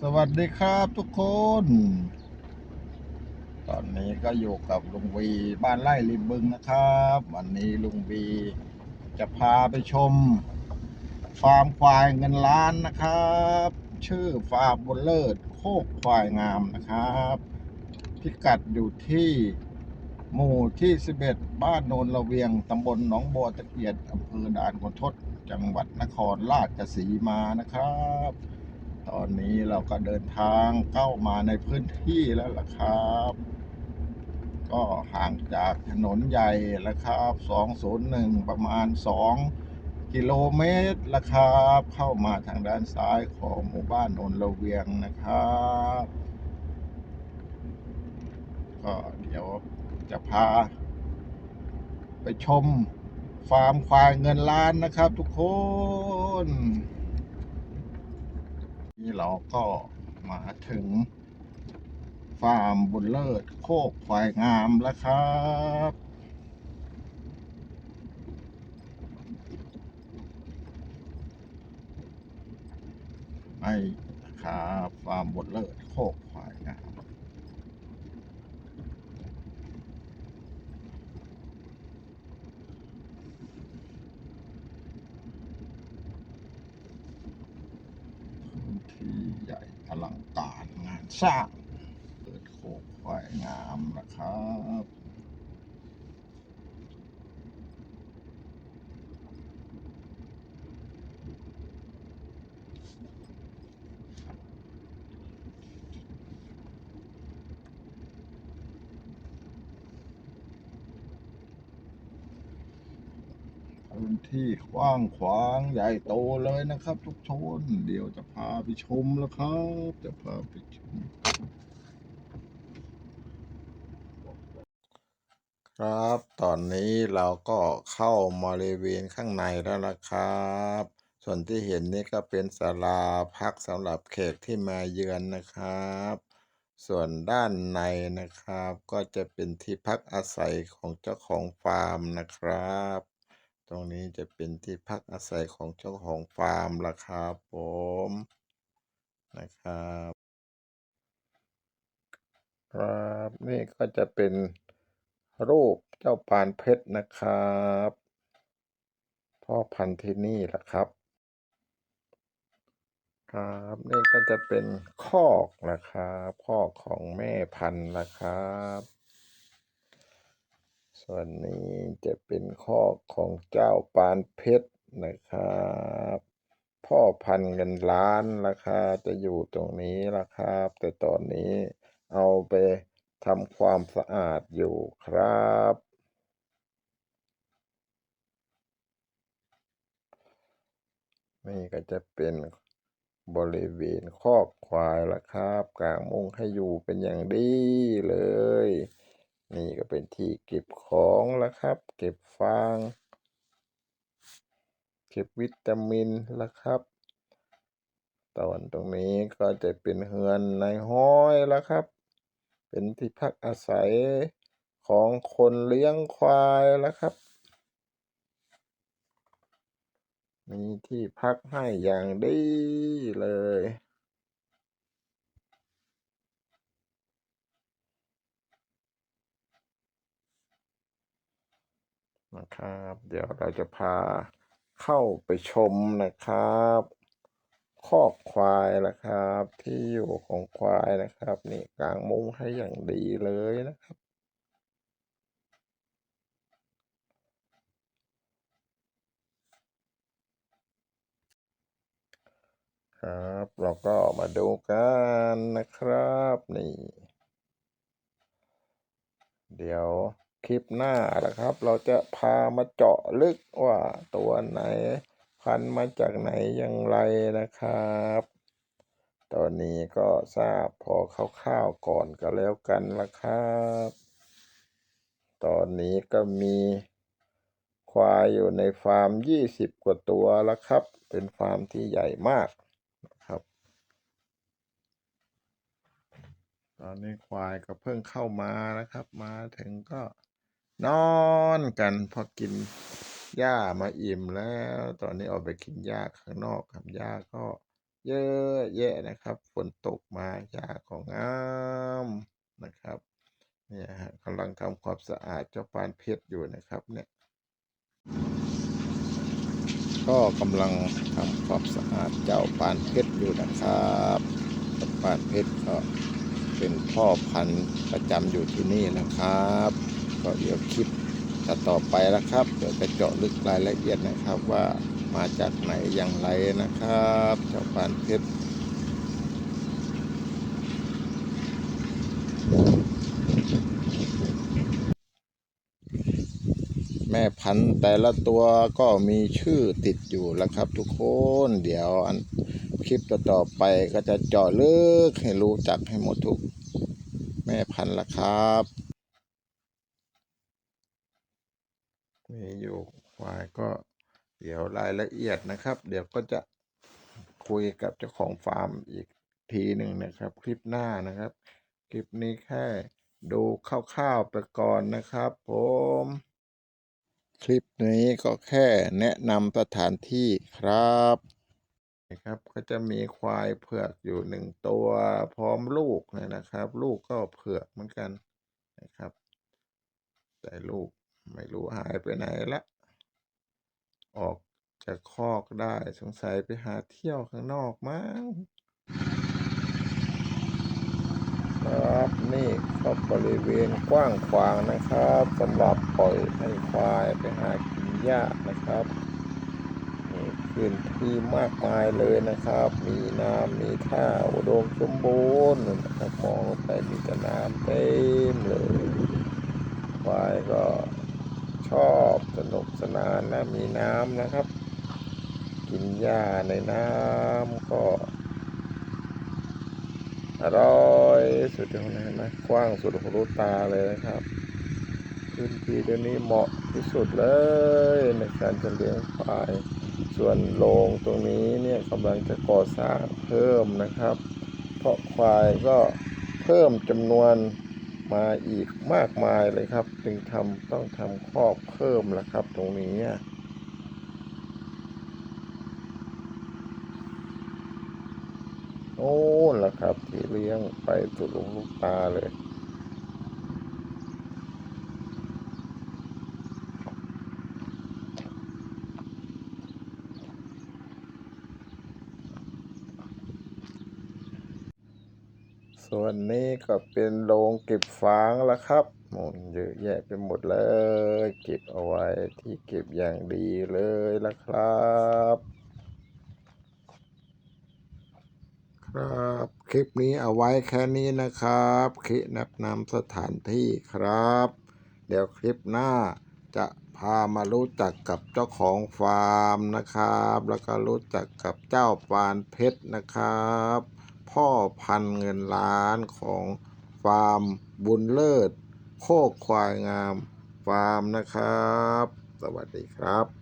สวัสดีครับทุกคน ตอนนี้ก็อยู่กับลุงวีบ้านไร่ริมบึงนะครับ วันนี้ลุงวีจะพาไปชม ฟาร์มควายเงินล้านนะครับ ชื่อฟาร์มบุญเลิศโคกควายงามนะครับ พิกัดอยู่ที่หมู่ที่ 11 บ้านโนนระเวียง ตำบลหนองบัวตะเกียดอำเภอด่านขุนทด จังหวัดนครราชสีมานะครับ ตอนนี้เราก็เดินทางเข้ามาในพื้นที่แล้วล่ะครับ ก็ห่างจากถนนใหญ่ล้วครับ 201 ประมาณ 2 กิโลเมตรละครับ เข้ามาทางด้านซ้ายของหมู่บ้านนนระเวียงนะครับ ก็เดี๋ยวจะพา ไปชมฟาร์มควายเงินล้านนะครับทุกคน นี้เราก็มาถึง ฟาร์มบุญเลิศโคกควายงามแล้วครับไอ้ครับฟาร์มบุญเลิศโคกควายงาม พื้นที่ใหญ่อลังการงาน สะเปิดโคกควายงามนะครับ พื้นที่กว้างขวางใหญ่โตเลยนะครับ ทุกชน เดี๋ยวจะพาไปชมแล้วครับ จะพาไปชม ครับ ตอนนี้เราก็เข้ามาบริเวณข้างในแล้วละครับ ส่วนที่เห็นนี่ก็เป็นศาลาพักสำหรับแขกที่มาเยือนนะครับส่วนด้านในนะครับ ก็จะเป็นที่พักอาศัยของเจ้าของฟาร์มนะครับ ตรงนี้จะเป็นที่พักอาศัยของเจ้าของฟาร์มละครับผมนะครับครับนี่ก็จะเป็นรูปเจ้าปานเพชรนะครับพ่อพันธุ์ที่นี่แหละครับ ครับนี่ก็จะเป็นคอกนะครับคอกของแม่พันธุ์นะครับ วันนี้จะเป็นคอของเจ้าปานเพชรนะครับพ่อพันเงินล้านราคาจะอยู่ตรงนี้ละครับ แต่ตอนนี้เอาไปทำความสะอาดอยู่ครับ นี่ก็จะเป็นบริเวณคอกควายละครับกางมุ้งให้อยู่เป็นอย่างดีเลย นี่ก็เป็นที่เก็บของแล้วครับ เก็บฟาง เก็บวิตามินแล้วครับตอนตรงนี้ก็จะเป็นเฮือนในห้อยแล้วครับ เป็นที่พักอาศัยของคนเลี้ยงควายแล้วครับ มีที่พักให้อย่างดีเลย นะครับ เดี๋ยวเราจะพาเข้าไปชมนะครับคอกควายนะครับ ที่อยู่ของควายนะครับ นี่กางมุ้งให้อย่างดีเลยนะครับ ครับ เราก็มาดูกันนะครับนี่ เดี๋ยว คลิปหน้านะครับ เราจะพามาเจาะลึกว่าตัวไหน พันมาจากไหนอย่างไรนะครับตอนนี้ก็ทราบพอคร่าวๆก่อนก็แล้วกันละครับ ตอนนี้ก็มีควายอยู่ในฟาร์มยี่สิบกว่าตัวแล้วครับ เป็นฟาร์มที่ใหญ่มากนะครับ ตอนนี้ควายก็เพิ่งเข้ามานะครับ มาถึงก็ นอนกันพอกินหญ้ามาอิ่มแล้ว ตอนนี้ออกไปกินหญ้าข้างนอกครับหญ้าก็เยอะแยะนะครับ ฝนตกมาหญ้าก็งามนะครับเนี่ยฮะกำลังทำความสะอาดเจ้าปานเพชรอยู่นะครับเนี่ยก็กำลังทำความสะอาดเจ้าปานเพชรอยู่นะครับเจ้าปานเพชรก็เป็นพ่อพันธุ์ประจำอยู่ที่นี่นะครับ ก็เดี๋ยวคลิปจะต่อไปแล้วครับเดี๋ยวจะเจาะลึกรายละเอียดนะครับว่ามาจากไหนอย่างไรนะครับเจ้าปานเพชรแม่พันธุ์แต่ละตัวก็มีชื่อติดอยู่แล้วครับทุกคนเดี๋ยวอันคลิปต่อไปก็จะเจาะลึกให้รู้จักให้หมดทุกแม่พันธุ์ละครับ มีอยู่ควายก็เดี๋ยวรายละเอียดนะครับ เดี๋ยวก็จะคุยกับเจ้าของฟาร์มอีกทีหนึ่งนะครับ คลิปหน้านะครับ คลิปนี้แค่ดูคร่าวๆไปก่อนนะครับผมคลิปนี้ก็แค่แนะนำสถานที่ครับนะครับก็จะมีควายเผือกอยู่หนึ่งตัวพร้อมลูกนยนะครับ ลูกก็เผือกเหมือนกันนะครับ แต่ลูก ไม่รู้หายไปไหนละ ออกจากคอกได้สงสัยไปหาเที่ยวข้างนอกมั้งครับนี่ก็บริเวณกว้างขวางนะครับสำหรับปล่อยให้ควายไปหากินหญ้านะครับนี่พื้นที่มากมายเลยนะครับ มีน้ำมีท่าอุดมสมบูรณ์นะครับมองไปมีแต่น้ำเต็มเลย ชอบสนุกสนานนะมีน้ำนะครับ กินหญ้าในน้ำก็อร่อยสุดยอดเลยนไหมกว้างสุดหูลูตาเลยนะครับพื้นที่เดี๋ยวนี้เหมาะที่สุดเลยในการจะเลี้ยงควาย ส่วนโรงตรงนี้เนี่ยกำลังจะก่อสร้างเพิ่มนะครับ เพราะควายก็เพิ่มจำนวน มาอีกมากมายเลยครับ จึงทำต้องทำครอบเพิ่มละครับ ตรงนี้โอ้ละครับ ที่เลี้ยงไปสุดลงลูกตาเลย ส่วนนี้ก็เป็นโรงเก็บฟางแล้วครับโอ้เยอะแยะไปหมดเลย เก็บเอาไว้ที่เก็บอย่างดีเลยละครับ ครับ คลิปนี้เอาไว้แค่นี้นะครับคลิปแนะนำสถานที่ครับ เดี๋ยวคลิปหน้าจะพามารู้จักกับเจ้าของฟาร์มนะครับ แล้วก็รู้จักกับเจ้าปานเพชรนะครับ พ่อพันเงินล้านของฟาร์มบุญเลิศ โคกควายงามฟาร์มนะครับ สวัสดีครับ